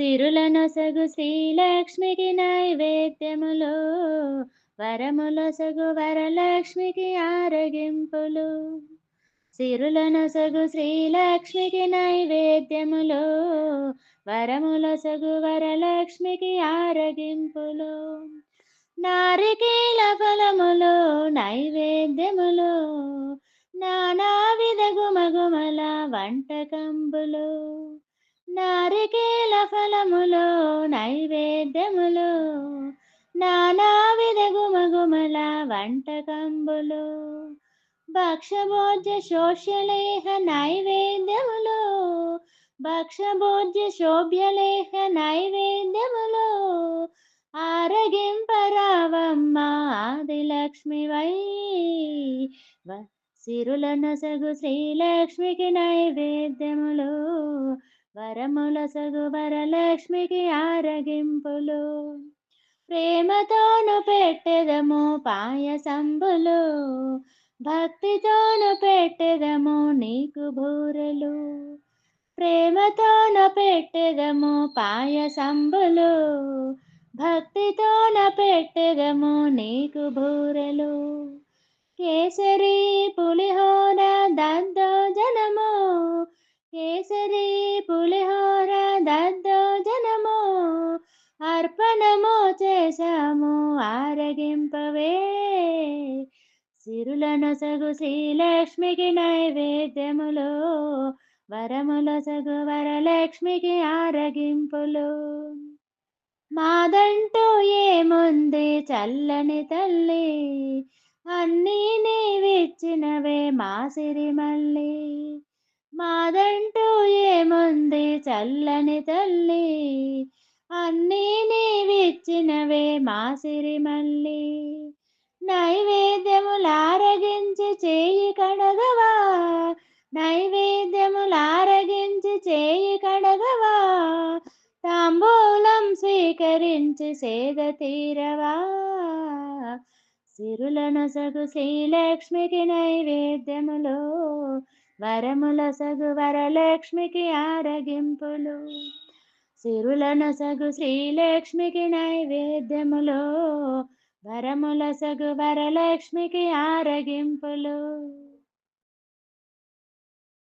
సిరులనొసగు శ్రీలక్ష్మికి నైవేద్యములు వరములొసగు వరలక్ష్మికి ఆరగింపులు. సిరులనొసగు శ్రీలక్ష్మికి నైవేద్యములు వరములొసగు వరలక్ష్మికి ఆరగింపులు. నారికేల ఫలములు నైవేద్యములు నానావిధ గుమగుమల వంటకంబులు. నారికేల ఫలములు నైవేద్యములు నానావిధ గుమగుమల వంటకంబులు భక్షభోజ్య శోష్యలేహ నైవేద్యములు భక్షభోజ్య శోభ్యలేహ నైవేద్యములు ఆరగింపరావమ్మ ఆదిలక్ష్మి వై సిరుల నసగు శ్రీలక్ష్మికి నైవేద్యములు వరములసగు వరలక్ష్మికి ఆరగింపులు. ప్రేమతోను పెట్టెదము పాయసంబులు. భక్తితోను పెట్టెదము నీకు బూరెలు. ప్రేమతోన పెట్టెదము పాయసంబులు. భక్తితోన పెట్టెదము నీకు బూరెలు. కేసరి పులిహోర దద్దోజనము కేసరి అర్పణము చేశాము ఆరగింపవే. సిరులనొసగు శ్రీలక్ష్మికి నైవేద్యములు వరములొసగు వరలక్ష్మికి ఆరగింపులు. మాదంటూ ఏముంది చల్లని తల్లి అన్నీ నీవిచ్చినవే మా సిరిమల్లి మాదంటూ ఏముంది చల్లని తల్లి మా సిరిమల్లి నైవేద్యములారగించి చేయి కడగవా? నైవేద్యములారగించి చేయి కడగవా? తాంబూలం స్వీకరించి సేద తీరవా? సిరులనొసగు శ్రీలక్ష్మికి నైవేద్యములు. వరములసగు వరలక్ష్మికి ఆరగింపులు. సిరులనొసగు శ్రీలక్ష్మికి నైవేద్యములు వరములసగు వరలక్ష్మికి ఆరగింపులు.